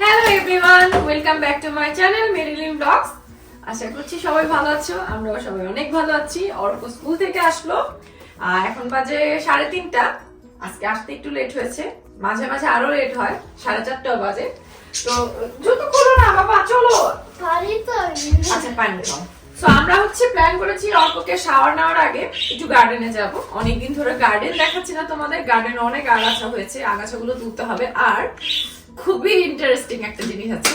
Hello everyone welcome back to my channel Marilyn blogs আশা করছি সবাই ভালো আছো আমরাও সবাই অনেক ভালো আছি। অর্ক স্কুল থেকে আসলো। আর এখন বাজে সাড়ে তিনটা। আজকে আসতে একটু লেট হয়েছে। মাঝে মাঝে আরও লেট হয় সাড়ে চারটাও বাজে। তো জুতো খুলো না বাবা চলো। আচ্ছা পানি খাও তো আমরা হচ্ছে প্ল্যান করেছি অল্পকে শাওয়ার নেওয়ার আগে একটু গার্ডেনে যাব। অনেকদিন ধরে গার্ডেন দেখাচ্ছি না তোমাদের। গার্ডেনে অনেক আগাছা হয়েছে আগাছাগুলো তুলতে হবে। আর খুবই ইন্টারেস্টিং একটা জিনিস আছে।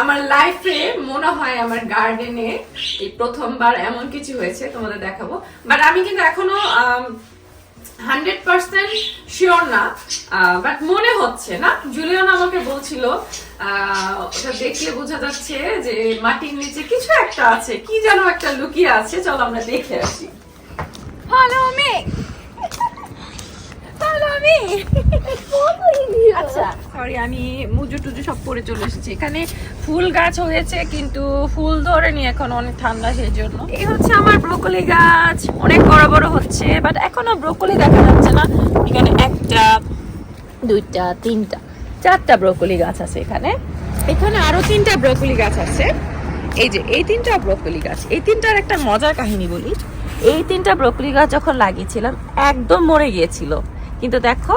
আমার লাইফে মনে হয় আমার গার্ডেনে এই প্রথমবার এমন কিছু হয়েছে, তোমাদের দেখাবো। বাট আমি কিন্তু এখনও হান্ড্রেড পার্সেন্ট শিওর না। বাট মনে হচ্ছে না। জুলিয়ান আমাকে বলছিল ওটা দেখলে বোঝা যাচ্ছে যে মাটির নিচে কিছু একটা আছে। কি যেন একটা লুকিয়ে আছে। চলো আমরা দেখে আসি। ফলো মি ফলো মি আচ্ছা সরি আমি মুজু টুজু সব পরে চলে এসেছি। এখানে ফুল গাছ হয়েছে কিন্তু ফুল ধরেনি এখন অনেক ঠান্ডা সেই জন্য। এই হচ্ছে আমার ব্রোকলি গাছ। অনেক বড় বড় হচ্ছে বাট এখনও ব্রোকলি দেখা যাচ্ছে না। এখানে একটা দুইটা তিনটা চারটা ব্রোকলি গাছ আছে এখানে। এখানে আরও তিনটা ব্রোকলি গাছ আছে। এই যে এই তিনটা ব্রোকলি গাছ। এই তিনটার একটা মজার কাহিনী বলি। এই তিনটা ব্রোকলি গাছ যখন লাগিয়েছিলাম একদম মরে গিয়েছিল। কিন্তু দেখো,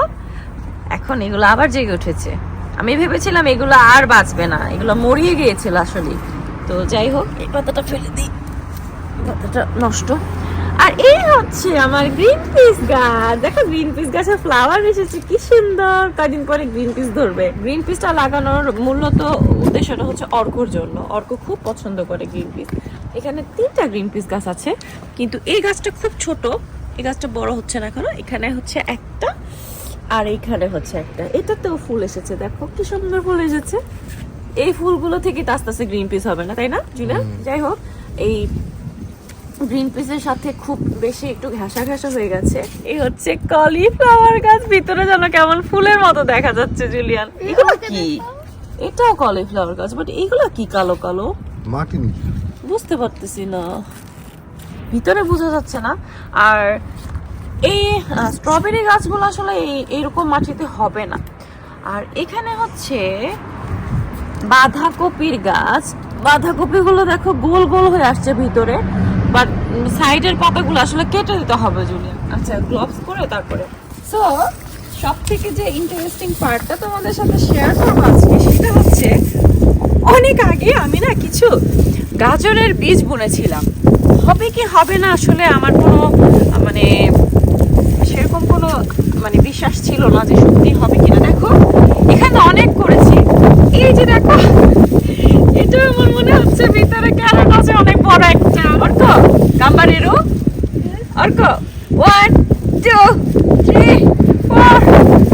এখন এগুলো আবার জেগে উঠেছে। আমি ভেবেছিলাম এগুলো আর বাঁচবে না, এগুলো মরিয়ে গিয়েছিল আসলে তো যাই হোক, এই পাতাটা ফেলে দিই। পাতাটা নষ্ট। আর এই হচ্ছে আমার গ্রিন পিস গাছ। দেখো গ্রিন পিস গাছে ফ্লাওয়ার এসেছে কি সুন্দর। কদিন পরে গ্রিন পিস ধরবে। গ্রিন পিসটা লাগানোর মূলত উদ্দেশ্যটা হচ্ছে অর্কর জন্য। অর্ক খুব পছন্দ করে গ্রিন পিস এখানে তিনটা গ্রিন পিস গাছ আছে, কিন্তু এই গাছটা খুব ছোট। এই গাছটা বড় হচ্ছে না এখনও এখানে হচ্ছে একটা আর এইখানে হচ্ছে একটা। এটাতেও ফুল এসেছে দেখো কি সুন্দর ফুল এসেছে। এই ফুলগুলো থেকে তো আস্তে আস্তে গ্রিন পিস হবে না তাই না জুলিয়া? যাই হোক এই গ্রিন পিসের সাথে খুব বেশি একটু ঘাসা ঘাসা হয়ে গেছে। এই হচ্ছে কলিফ্লাওয়ার গাছ ভিতরে যেন কেমন ফুলের মতো দেখা যাচ্ছে জুলিয়ান এগুলো কি? এটাও কলিফ্লাওয়ার গাছ বাট এগুলো কি কালো কালো? মাটি বুঝতে পারতেছি না। ভিতরে বোঝা যাচ্ছে না। আর এই স্ট্রবেরি গাছগুলো আসলে এইরকম মাটিতে হবে না। আর এখানে হচ্ছে বাঁধাকপির গাছ। বাঁধাকপিগুলো দেখো গোল গোল হয়ে আসছে ভিতরে। বাট সাইডের পাতাগুলো আসলে কেটে দিতে হবে জুলিয়া আচ্ছা গ্লোভস করে তারপরে। সো সব থেকে যে ইন্টারেস্টিং পার্টটা তোমাদের সাথে শেয়ার করব আজকে, সেটা হচ্ছে, অনেক আগে আমি না কিছু গাজরের বীজ বুনেছিলাম। হবে কি হবে না আসলে আমার কোনো মানে সেরকম কোনো মানে বিশ্বাস ছিল না যে সত্যি হবে কিনা। দেখো এখানে অনেক করেছি। এই যে দেখো এটা আমার মনে হচ্ছে ভিতরে ক্যারট আছে অনেক বড় একটা অর্ক। গাম্বারেরও Arka. One two three four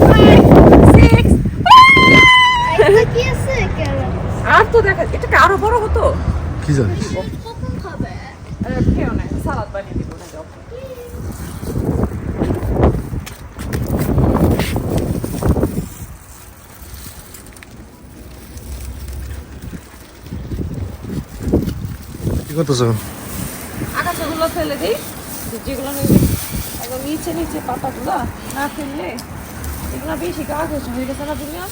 five six আর তো দেখা এটাকে আরও বড় হতো। কি জানিস কখন খাবে আরে, খেও না সালাদ বানিয়ে দিব না যাও কি করতেছো ফেলে দিই। যেগুলো একদম নিচে নিচে পাতাগুলো না ফেললে এগুলো বেশি গাছ হয়ে গেছে না দুনিয়া।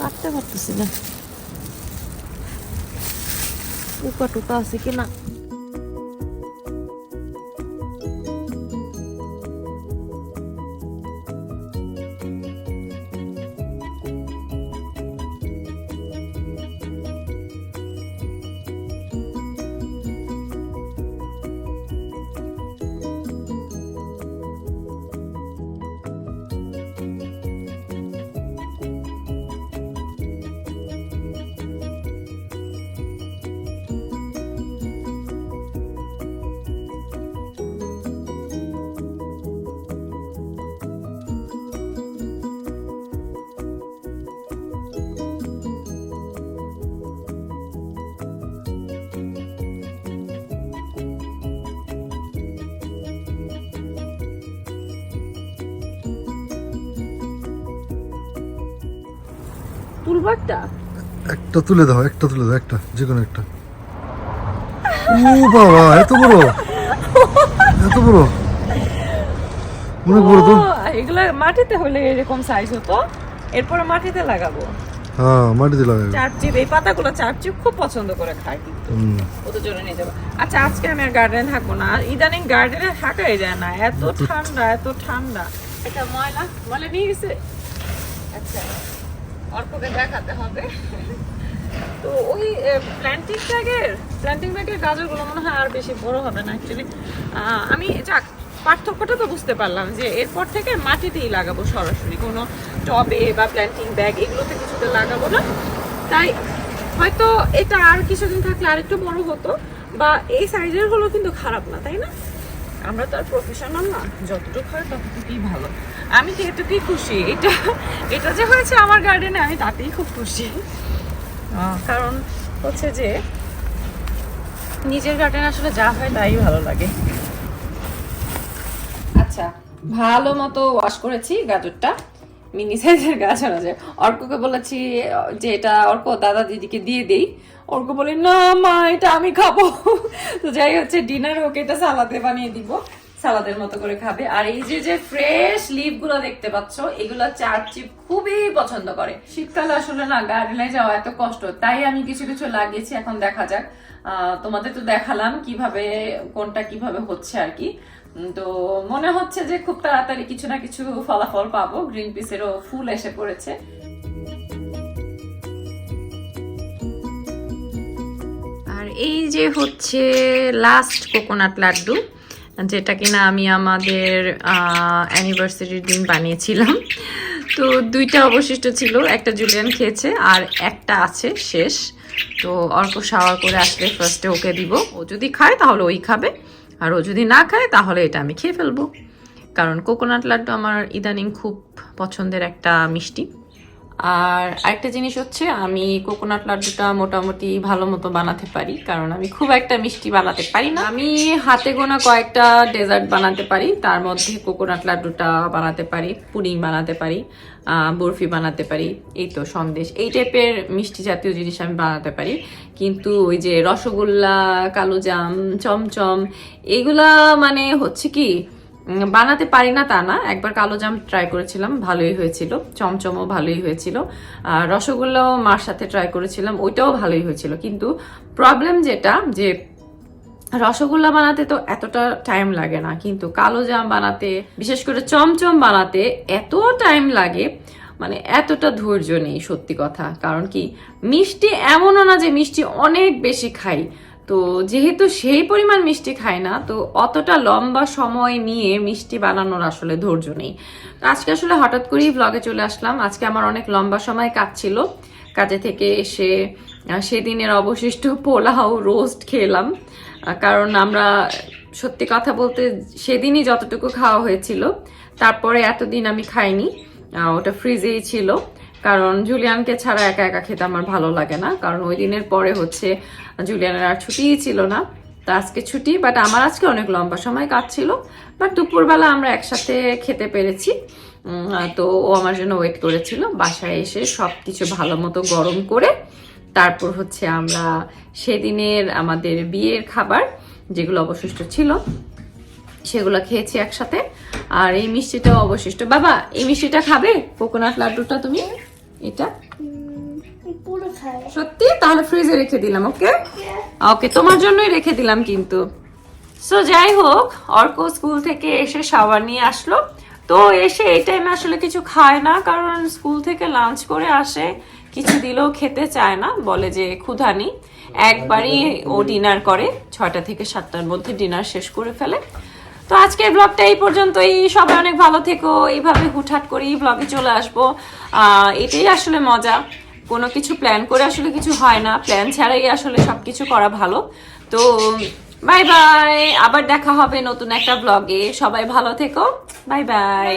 কাটতে পারতেছি না। টুকা টুকা আছে কিনা? একটা তুলে দাও একটা তুলে দাও একটা যে কোনো একটা। ও বাবা এত বড় এত বড়। অনেক বড় তো। এগুলো মাটিতে হলে এরকম সাইজ হতো। এরপরে মাটিতে লাগাবো। হ্যাঁ মাটিতে লাগাবে। চারচিপ এই পাতাগুলো চারচিপ খুব পছন্দ করে খায় কিন্তু। ওদের জন্য নিয়ে যাব। আচ্ছা আজকে আমি আর গার্ডেনে থাকব না। ইদানিং গার্ডেনে থাকাই যায় না। এত ঠান্ডা এত ঠান্ডা। এটা ময়লা ময়লা নিয়ে গেছে? আচ্ছা। অল্পকে দেখাতে হবে। তো ওই প্ল্যান্টিং ব্যাগের প্ল্যান্টিং ব্যাগের গাজরগুলো মনে হয় আর বেশি বড় হবে না অ্যাকচুয়ালি আমি যাক, পার্থক্যটা তো বুঝতে পারলাম যে এরপর থেকে মাটিতেই লাগাবো সরাসরি। কোনো টবে বা প্ল্যান্টিং ব্যাগ এগুলোতে কিছুতে লাগাবো না। তাই হয়তো এটা আর কিছুদিন থাকলে আরেকটু বড় হতো, বা এই সাইজের হলো কিন্তু খারাপ না, তাই না? আমরা তো আর প্রফেশনাল না, যতটুকু হয় ততটুকুই ভালো। আমি এটুকুই খুশি? এটা এটা যে হয়েছে আমার গার্ডেনে আমি তাতেই খুব খুশি। কারণ হচ্ছে যে, নিজের গার্ডেন আসলে যা হয় তাই ভালো লাগে। আচ্ছা ভালো মতো ওয়াশ করেছি গাজরটা। মিনি সাইজের গাজর আছে। অর্ককে বলেছি, যে এটা অর্ক দাদা দিদিকে দিয়ে দেই। অর্ক বলে, না মা, এটা আমি খাব। তো যাই হচ্ছে ডিনার ওকে এটা সালাদে বানিয়ে দিব। সালাদের মতো করে খাবে। আর এই যে যে ফ্রেশ লিভগুলো দেখতে পাচ্ছ, এগুলো চার চিপ খুবই পছন্দ করে। শীতকালে আসলে না গার্ডেনে যাওয়া এত কষ্ট। তাই আমি কিছু কিছু লাগিয়েছি, এখন দেখা যাক। তোমাদের তো দেখালাম কীভাবে, কোনটা কীভাবে হচ্ছে আর কি। তো মনে হচ্ছে যে খুব তাড়াতাড়ি কিছু না কিছু ফলাফল পাবো। গ্রিন পিসেরও ফুল এসে পড়েছে। আর এই যে হচ্ছে লাস্ট কোকোনাট লাড্ডু, যেটা কিনা আমি আমাদের অ্যানিভার্সারির দিন বানিয়েছিলাম। তো দুইটা অবশিষ্ট ছিল, একটা জুলিয়ান খেয়েছে আর একটা আছে শেষ। তো অল্প শাওয়ার করে আসলে ফার্স্টে ওকে দিব। ও যদি খায় তাহলে ওই খাবে। আর ও যদি না খায়, তাহলে এটা আমি খেয়ে ফেলব। কারণ কোকোনাট লাড্ডু আমার ইদানিং খুব পছন্দের একটা মিষ্টি। আর আরেকটা জিনিস হচ্ছে, আমি কোকোনাট লাড্ডুটা মোটামুটি ভালো মতো বানাতে পারি, কারণ আমি খুব একটা মিষ্টি বানাতে পারি না। আমি হাতে গোনা কয়েকটা ডেজার্ট বানাতে পারি, তার মধ্যে কোকোনাট লাড্ডুটা বানাতে পারি, পুডিং বানাতে পারি বরফি বানাতে পারি, এই তো সন্দেশ। এই টাইপের মিষ্টি জাতীয় জিনিস আমি বানাতে পারি। কিন্তু ওই যে রসগোল্লা কালোজাম চমচম, এগুলা মানে হচ্ছে কি বানাতে পারি না তা না। একবার কালো জাম ট্রাই করেছিলাম, ভালোই হয়েছিল। চমচমও ভালোই হয়েছিল। আর রসগোল্লাও মার সাথে ট্রাই করেছিলাম, ওইটাও ভালোই হয়েছিল। কিন্তু প্রবলেম যেটা, যে রসগোল্লা বানাতে তো এতটা টাইম লাগে না। কিন্তু কালো জাম বানাতে, বিশেষ করে চমচম বানাতে এত টাইম লাগে মানে এতটা ধৈর্য নেই সত্যি কথা। কারণ কি, মিষ্টি এমনও না যে মিষ্টি অনেক বেশি খাই। তো যেহেতু সেই পরিমাণ মিষ্টি খাই না, তো অতটা লম্বা সময় নিয়ে মিষ্টি বানানোর আসলে ধৈর্য নেই। তো আজকে আসলে হঠাৎ করেই ব্লগে চলে আসলাম। আজকে আমার অনেক লম্বা সময় কাজ ছিল কাজে থেকে এসে সেদিনের অবশিষ্ট পোলাও রোস্ট খেলাম। কারণ আমরা সত্যি কথা বলতে সেদিনই যতটুকু খাওয়া হয়েছিল, তারপরে এতদিন আমি খাইনি। ওটা ফ্রিজেই ছিল। কারণ জুলিয়ানকে ছাড়া একা একা খেতে আমার ভালো লাগে না। কারণ ওই দিনের পরে হচ্ছে জুলিয়ানের আর ছুটিই ছিল না। তো আজকে ছুটি বাট আমার আজকে অনেক লম্বা সময় কাজ ছিল বাট দুপুরবেলা আমরা একসাথে খেতে পেরেছি। তো ও আমার জন্য ওয়েট করেছিল। বাসায় এসে সব কিছু ভালো মতো গরম করে তারপর হচ্ছে আমরা সেদিনের আমাদের বিয়ের খাবার, যেগুলো অবশিষ্ট ছিল, সেগুলো খেয়েছি একসাথে। আর এই মিষ্টিটাও অবশিষ্ট। বাবা, এই মিষ্টিটা খাবে? কোকোনাট লাড্ডুটা তুমি? এটা? সত্যি? তাহলে ফ্রিজে রেখে দিলাম ওকে ওকে তোমার জন্যই রেখে দিলাম কিন্তু। সো যাই হোক অর্ক স্কুল থেকে এসে শাওয়ার নিয়ে আসলো। তো এসে এই টাইমে আসলে কিছু খায় না কারণ স্কুল থেকে লাঞ্চ করে আসে কিছু দিলেও খেতে চায় না বলে যে ক্ষুধা নেই একবারই ও ডিনার করে ছয়টা থেকে সাতটার মধ্যে ডিনার শেষ করে ফেলে। তো আজকের ব্লগটা এই পর্যন্তই। সবাই অনেক ভালো থেকো। এইভাবে হুটহাট করেই ব্লগে চলে আসব। এটাই আসলে মজা। কোনো কিছু প্ল্যান করে আসলে কিছু হয় না। প্ল্যান ছাড়াই আসলে সব কিছু করা ভালো। তো বাই বাই আবার দেখা হবে নতুন একটা ব্লগে সবাই ভালো থেকো। Bye bye.